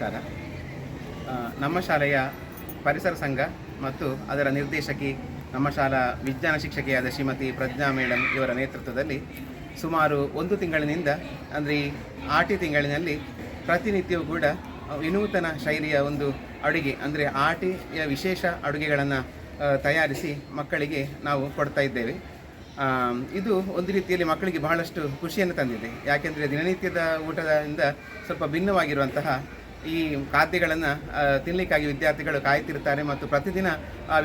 ನಮಸ್ಕಾರ. ನಮ್ಮ ಶಾಲೆಯ ಪರಿಸರ ಸಂಘ ಮತ್ತು ಅದರ ನಿರ್ದೇಶಕಿ, ನಮ್ಮ ಶಾಲಾ ವಿಜ್ಞಾನ ಶಿಕ್ಷಕಿಯಾದ ಶ್ರೀಮತಿ ಪ್ರಜ್ಞಾ ಮೇಡಮ್ ಇವರ ನೇತೃತ್ವದಲ್ಲಿ ಸುಮಾರು ಒಂದು ತಿಂಗಳಿನಿಂದ, ಅಂದರೆ ಈ ಆಟಿ ತಿಂಗಳಿನಲ್ಲಿ ಪ್ರತಿನಿತ್ಯವೂ ಕೂಡ ವಿನೂತನ ಶೈಲಿಯ ಒಂದು ಅಡುಗೆ, ಅಂದರೆ ಆಟಿಯ ವಿಶೇಷ ಅಡುಗೆಗಳನ್ನು ತಯಾರಿಸಿ ಮಕ್ಕಳಿಗೆ ನಾವು ಕೊಡ್ತಾ ಇದ್ದೇವೆ. ಇದು ಒಂದು ರೀತಿಯಲ್ಲಿ ಮಕ್ಕಳಿಗೆ ಬಹಳಷ್ಟು ಖುಷಿಯನ್ನು ತಂದಿದೆ. ಯಾಕೆಂದರೆ ದಿನನಿತ್ಯದ ಊಟದಿಂದ ಸ್ವಲ್ಪ ಭಿನ್ನವಾಗಿರುವಂತಹ ಈ ಖಾದ್ಯಗಳನ್ನು ತಿನ್ನಲಿಕ್ಕಾಗಿ ವಿದ್ಯಾರ್ಥಿಗಳು ಕಾಯ್ತಿರ್ತಾರೆ ಮತ್ತು ಪ್ರತಿದಿನ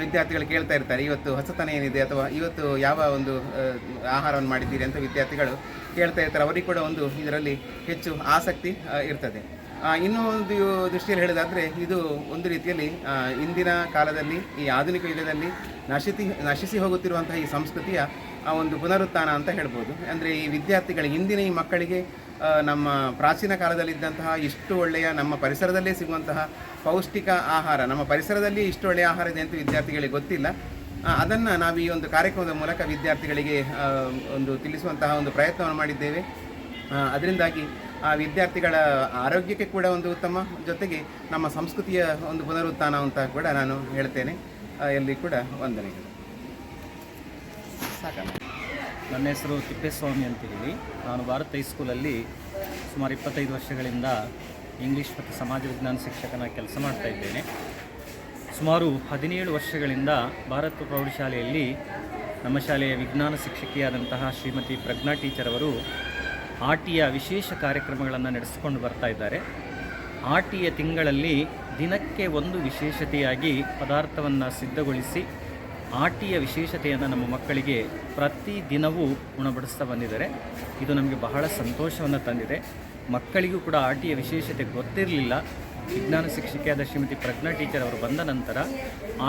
ವಿದ್ಯಾರ್ಥಿಗಳು ಕೇಳ್ತಾ ಇರ್ತಾರೆ, ಇವತ್ತು ಹೊಸತನ ಏನಿದೆ ಅಥವಾ ಇವತ್ತು ಯಾವ ಒಂದು ಆಹಾರವನ್ನು ಮಾಡಿದ್ದೀರಿ? ಅಂತ ವಿದ್ಯಾರ್ಥಿಗಳು ಕೇಳ್ತಾ ಇರ್ತಾರೆ. ಅವರಿಗೆ ಕೂಡ ಒಂದು ಇದರಲ್ಲಿ ಹೆಚ್ಚು ಆಸಕ್ತಿ ಇರ್ತದೆ. ಇನ್ನೂ ಒಂದು ದೃಷ್ಟಿಯಲ್ಲಿ ಹೇಳೋದಾದರೆ, ಇದು ಒಂದು ರೀತಿಯಲ್ಲಿ ಇಂದಿನ ಕಾಲದಲ್ಲಿ, ಈ ಆಧುನಿಕ ಯುಗದಲ್ಲಿ ನಶಿತಿ, ನಶಿಸಿ ಹೋಗುತ್ತಿರುವಂತಹ ಈ ಸಂಸ್ಕೃತಿಯ ಆ ಒಂದು ಪುನರುತ್ಥಾನ ಅಂತ ಹೇಳ್ಬೋದು. ಅಂದರೆ ಈ ವಿದ್ಯಾರ್ಥಿಗಳಿಗೆ ಹಿಂದಿನ ಈ ಮಕ್ಕಳಿಗೆ ನಮ್ಮ ಪ್ರಾಚೀನ ಕಾಲದಲ್ಲಿದ್ದಂತಹ ಇಷ್ಟು ಒಳ್ಳೆಯ ನಮ್ಮ ಪರಿಸರದಲ್ಲೇ ಸಿಗುವಂತಹ ಪೌಷ್ಟಿಕ ಆಹಾರ, ನಮ್ಮ ಪರಿಸರದಲ್ಲಿ ಇಷ್ಟು ಒಳ್ಳೆಯ ಆಹಾರ ಇದೆ ಅಂತ ವಿದ್ಯಾರ್ಥಿಗಳಿಗೆ ಗೊತ್ತಿಲ್ಲ. ಅದನ್ನು ನಾವು ಈ ಒಂದು ಕಾರ್ಯಕ್ರಮದ ಮೂಲಕ ವಿದ್ಯಾರ್ಥಿಗಳಿಗೆ ಒಂದು ತಿಳಿಸುವಂತಹ ಒಂದು ಪ್ರಯತ್ನವನ್ನು ಮಾಡಿದ್ದೇವೆ. ಅದರಿಂದಾಗಿ ಆ ವಿದ್ಯಾರ್ಥಿಗಳ ಆರೋಗ್ಯಕ್ಕೆ ಕೂಡ ಒಂದು ಉತ್ತಮ, ಜೊತೆಗೆ ನಮ್ಮ ಸಂಸ್ಕೃತಿಯ ಒಂದು ಪುನರುತ್ಥಾನ ಅಂತ ಕೂಡ ನಾನು ಹೇಳ್ತೇನೆ. ಎಲ್ಲಿ ಕೂಡ ವಂದನೆಗಳು. ಸಾಕಲ್ಲ ನನ್ನ ಹೆಸರು ತಿಪ್ಪೇಸ್ವಾಮಿ ಅಂತ ಹೇಳಿ ನಾನು ಭಾರತ ಹೈಸ್ಕೂಲಲ್ಲಿ ಸುಮಾರು ಇಪ್ಪತ್ತೈದು ವರ್ಷಗಳಿಂದ ಇಂಗ್ಲೀಷ್ ಮತ್ತು ಸಮಾಜ ವಿಜ್ಞಾನ ಶಿಕ್ಷಕನ ಕೆಲಸ ಮಾಡ್ತಾ ಇದ್ದೇನೆ. ಸುಮಾರು ಹದಿನೇಳು ವರ್ಷಗಳಿಂದ ಭಾರತ ಪ್ರೌಢಶಾಲೆಯಲ್ಲಿ ನಮ್ಮ ಶಾಲೆಯ ವಿಜ್ಞಾನ ಶಿಕ್ಷಕಿಯಾದಂತಹ ಶ್ರೀಮತಿ ಪ್ರಜ್ಞಾ ಟೀಚರ್ ಅವರು ಆಟಿಯ ವಿಶೇಷ ಕಾರ್ಯಕ್ರಮಗಳನ್ನು ನಡೆಸಿಕೊಂಡು ಬರ್ತಾ ಇದ್ದಾರೆ. ಆಟಿಯ ತಿಂಗಳಲ್ಲಿ ದಿನಕ್ಕೆ ಒಂದು ವಿಶೇಷತೆಯಾಗಿ ಪದಾರ್ಥವನ್ನು ಸಿದ್ಧಗೊಳಿಸಿ ಆಟಿಯ ವಿಶೇಷತೆಯನ್ನು ನಮ್ಮ ಮಕ್ಕಳಿಗೆ ಪ್ರತಿ ದಿನವೂ ಉಣಬಡಿಸ್ತಾ ಬಂದಿದ್ದಾರೆ. ಇದು ನಮಗೆ ಬಹಳ ಸಂತೋಷವನ್ನು ತಂದಿದೆ. ಮಕ್ಕಳಿಗೂ ಕೂಡ ಆಟಿಯ ವಿಶೇಷತೆ ಗೊತ್ತಿರಲಿಲ್ಲ. ವಿಜ್ಞಾನ ಶಿಕ್ಷಕಿಯಾದ ಶ್ರೀಮತಿ ಪ್ರಜ್ಞಾ ಟೀಚರ್ ಅವರು ಬಂದ ನಂತರ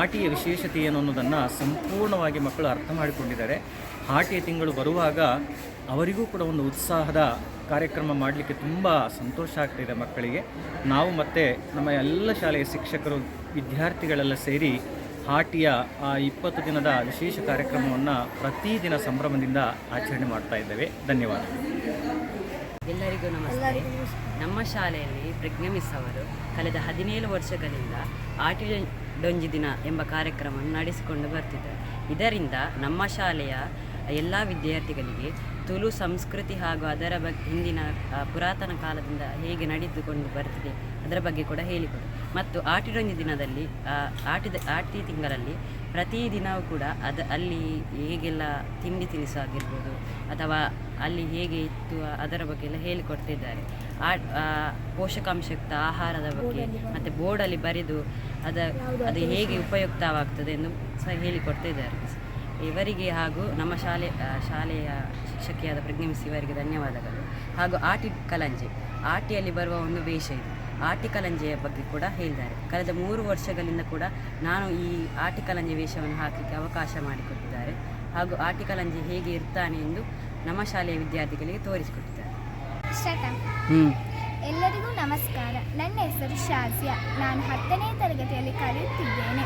ಆಟಿಯ ವಿಶೇಷತೆ ಏನು ಅನ್ನೋದನ್ನು ಸಂಪೂರ್ಣವಾಗಿ ಮಕ್ಕಳು ಅರ್ಥ ಮಾಡಿಕೊಂಡಿದ್ದಾರೆ. ಆಟಿಯ ತಿಂಗಳು ಬರುವಾಗ ಅವರಿಗೂ ಕೂಡ ಒಂದು ಉತ್ಸಾಹದ ಕಾರ್ಯಕ್ರಮ ಮಾಡಲಿಕ್ಕೆ ತುಂಬ ಸಂತೋಷ ಆಗ್ತಿದೆ ಮಕ್ಕಳಿಗೆ. ನಾವು ಮತ್ತು ನಮ್ಮ ಎಲ್ಲ ಶಾಲೆಯ ಶಿಕ್ಷಕರು, ವಿದ್ಯಾರ್ಥಿಗಳೆಲ್ಲ ಸೇರಿ ಹಾಟಿಯ ಆ ಇಪ್ಪತ್ತು ದಿನದ ವಿಶೇಷ ಕಾರ್ಯಕ್ರಮವನ್ನು ಪ್ರತಿದಿನ ಸಂಭ್ರಮದಿಂದ ಆಚರಣೆ ಮಾಡ್ತಾ ಇದ್ದೇವೆ. ಧನ್ಯವಾದ. ಎಲ್ಲರಿಗೂ ನಮಸ್ತೆ. ನಮ್ಮ ಶಾಲೆಯಲ್ಲಿ ಪ್ರಜ್ಞಾ ಮಿಸ್ ಅವರು ಕಳೆದ ಹದಿನೇಳು ವರ್ಷಗಳಿಂದ ಆಟಿ ಡೊಂಜಿ ದಿನ ಎಂಬ ಕಾರ್ಯಕ್ರಮವನ್ನು ನಡೆಸಿಕೊಂಡು ಬರ್ತಿದ್ದಾರೆ. ಇದರಿಂದ ನಮ್ಮ ಶಾಲೆಯ ಎಲ್ಲ ವಿದ್ಯಾರ್ಥಿಗಳಿಗೆ ತುಳು ಸಂಸ್ಕೃತಿ ಹಾಗೂ ಅದರ ಬಗ್ಗೆ ಹಿಂದಿನ ಪುರಾತನ ಕಾಲದಿಂದ ಹೇಗೆ ನಡೆದುಕೊಂಡು ಬರ್ತಿದೆ ಅದರ ಬಗ್ಗೆ ಕೂಡ ಹೇಳಿಕೊಡು. ಮತ್ತು ಆಟಿಡೊಂಜಿ ದಿನದಲ್ಲಿ ಆಟಿದ ಆಟಿ ತಿಂಗಳಲ್ಲಿ ಪ್ರತಿದಿನವೂ ಕೂಡ ಅದು ಅಲ್ಲಿ ಹೇಗೆಲ್ಲ ತಿಂಡಿ ತಿನಿಸು ಆಗಿರ್ಬೋದು ಅಥವಾ ಅಲ್ಲಿ ಹೇಗೆ ಇತ್ತು ಅದರ ಬಗ್ಗೆ ಎಲ್ಲ ಹೇಳಿಕೊಡ್ತಿದ್ದಾರೆ. ಆ, ಪೋಷಕಾಂಶಯುಕ್ತ ಆಹಾರದ ಬಗ್ಗೆ ಮತ್ತು ಬೋರ್ಡಲ್ಲಿ ಬರೆದು ಅದ ಅದು ಹೇಗೆ ಉಪಯುಕ್ತವಾಗ್ತದೆ ಎಂದು ಸಹ ಹೇಳಿಕೊಡ್ತಿದ್ದಾರೆ. ಇವರಿಗೆ ಹಾಗೂ ನಮ್ಮ ಶಾಲೆ ಶಾಲೆಯ ಶಿಕ್ಷಕಿಯಾದ ಪ್ರಜ್ಞೆ ಮಿಸ್ ಇವರಿಗೆ ಧನ್ಯವಾದಗಳು. ಹಾಗೂ ಆಟಿ ಕಲಂಜೆ ಆಟಿಯಲ್ಲಿ ಬರುವ ಒಂದು ವೇಷ ಇದು. ಆಟಿ ಕಲಂಜೆಯ ಬಗ್ಗೆ ಕೂಡ ಹೇಳಿದ್ದಾರೆ ಕಳೆದ ಮೂರು ವರ್ಷಗಳಿಂದ ಕೂಡ ನಾನು ಈ ಆಟಿ ಕಲಂಜೆ ವೇಷವನ್ನು ಹಾಕಲಿಕ್ಕೆ ಅವಕಾಶ ಮಾಡಿಕೊಟ್ಟಿದ್ದಾರೆ. ಹಾಗೂ ಆಟಿ ಕಲಂಜೆ ಹೇಗೆ ಇರ್ತಾನೆ ಎಂದು ನಮ್ಮ ಶಾಲೆಯ ವಿದ್ಯಾರ್ಥಿಗಳಿಗೆ ತೋರಿಸಿಕೊಟ್ಟಿದ್ದಾರೆ. ಎಲ್ಲರಿಗೂ ನಮಸ್ಕಾರ. ನನ್ನ ಹೆಸರು ಶಾಜಿಯಾ. ನಾನು ಹತ್ತನೇ ತರಗತಿಯಲ್ಲಿ ಕಲಿಯುತ್ತಿದ್ದೇನೆ.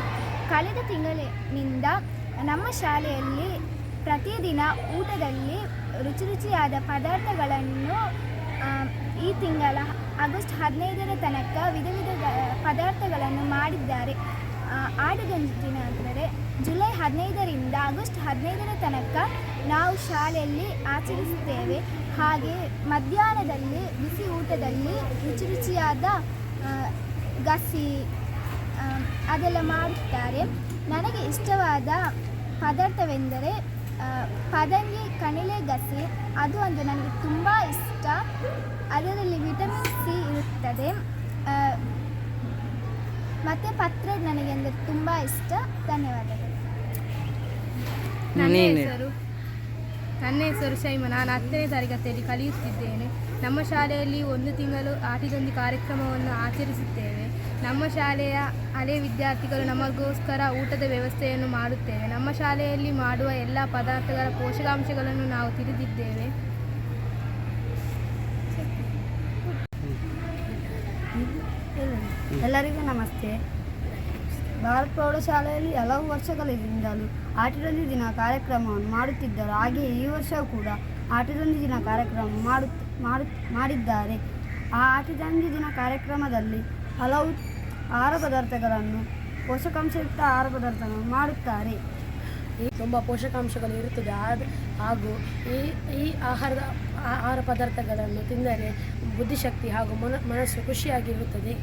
ಕಳೆದ ತಿಂಗಳಿನಿಂದ ನಮ್ಮ ಶಾಲೆಯಲ್ಲಿ ಪ್ರತಿದಿನ ಊಟದಲ್ಲಿ ರುಚಿ ರುಚಿಯಾದ ಪದಾರ್ಥಗಳನ್ನು ಈ ತಿಂಗಳ ಆಗಸ್ಟ್ ಹದಿನೈದರ ತನಕ ವಿಧ ವಿಧದ ಪದಾರ್ಥಗಳನ್ನು ಮಾಡಿದ್ದಾರೆ. ಆ, ಆಟದೊಂದು ದಿನ ಅಂದರೆ ಜುಲೈ ಹದಿನೈದರಿಂದ ಆಗಸ್ಟ್ ಹದಿನೈದರ ತನಕ ನಾವು ಶಾಲೆಯಲ್ಲಿ ಆಚರಿಸುತ್ತೇವೆ. ಹಾಗೆ ಮಧ್ಯಾಹ್ನದಲ್ಲಿ ಬಿಸಿ ಊಟದಲ್ಲಿ ರುಚಿ ರುಚಿಯಾದ ಗಸಿ ಅದೆಲ್ಲ ಮಾಡುತ್ತಾರೆ. ನನಗೆ ಇಷ್ಟವಾದ ಪದಾರ್ಥವೆಂದರೆ ಆ, ಪದಂಗಿ ಕಣಿಲೆ ಗಸಿ. ಅದು ಅಂದರೆ ನನಗೆ ತುಂಬ ಇಷ್ಟ. ಅದರಲ್ಲಿ ವಿಟಮಿನ್ ಸಿ ಇರುತ್ತದೆ. ಆ, ಮತ್ತು ಪತ್ರೆ ನನಗೆ ಅಂದರೆ ತುಂಬ ಇಷ್ಟ. ಧನ್ಯವಾದಗಳು. ನನ್ನ ಹೆಸರು ನನ್ನ ಹೆಸರು ಶೈಮ. ನಾನು ಹತ್ತನೇ ತರಗತಿಯಲ್ಲಿ ಕಲಿಯುತ್ತಿದ್ದೇನೆ. ನಮ್ಮ ಶಾಲೆಯಲ್ಲಿ ಒಂದು ತಿಂಗಳು ಆಟಿದೊಂದು ಕಾರ್ಯಕ್ರಮವನ್ನು ಆಚರಿಸುತ್ತೇವೆ. ನಮ್ಮ ಶಾಲೆಯ ಹಳೆ ವಿದ್ಯಾರ್ಥಿಗಳು ನಮಗೋಸ್ಕರ ಊಟದ ವ್ಯವಸ್ಥೆಯನ್ನು ಮಾಡುತ್ತೇವೆ. ನಮ್ಮ ಶಾಲೆಯಲ್ಲಿ ಮಾಡುವ ಎಲ್ಲ ಪದಾರ್ಥಗಳ ಪೋಷಕಾಂಶಗಳನ್ನು ನಾವು ತಿಳಿದಿದ್ದೇವೆ. ಎಲ್ಲರಿಗೂ ನಮಸ್ತೆ. ಭಾರತ ಪ್ರೌಢಶಾಲೆಯಲ್ಲಿ ಹಲವು ವರ್ಷಗಳಿಂದಲೂ ಆಟದೊಂದು ದಿನ ಕಾರ್ಯಕ್ರಮವನ್ನು ಮಾಡುತ್ತಿದ್ದರು. ಹಾಗೆಯೇ ಈ ವರ್ಷವೂ ಕೂಡ ಆಟದೊಂದು ದಿನ ಕಾರ್ಯಕ್ರಮ ಮಾಡು ಮಾಡು, ಮಾಡಿದ್ದಾರೆ. ಆ ಆಟಿದಂಜಿ ದಿನ ಕಾರ್ಯಕ್ರಮದಲ್ಲಿ ಹಲವು ಆಹಾರ ಪದಾರ್ಥಗಳನ್ನು, ಪೋಷಕಾಂಶಯುಕ್ತ ಆಹಾರ ಪದಾರ್ಥಗಳನ್ನು ಮಾಡುತ್ತಾರೆ. ತುಂಬ ಪೋಷಕಾಂಶಗಳು ಇರುತ್ತದೆ. ಆದ, ಹಾಗೂ ಈ ಈ ಆಹಾರದ ಆಹಾರ ಪದಾರ್ಥಗಳನ್ನು ತಿಂದರೆ ಬುದ್ಧಿಶಕ್ತಿ ಹಾಗೂ ಮನ, ಮನಸ್ಸು ಖುಷಿಯಾಗಿರುತ್ತದೆ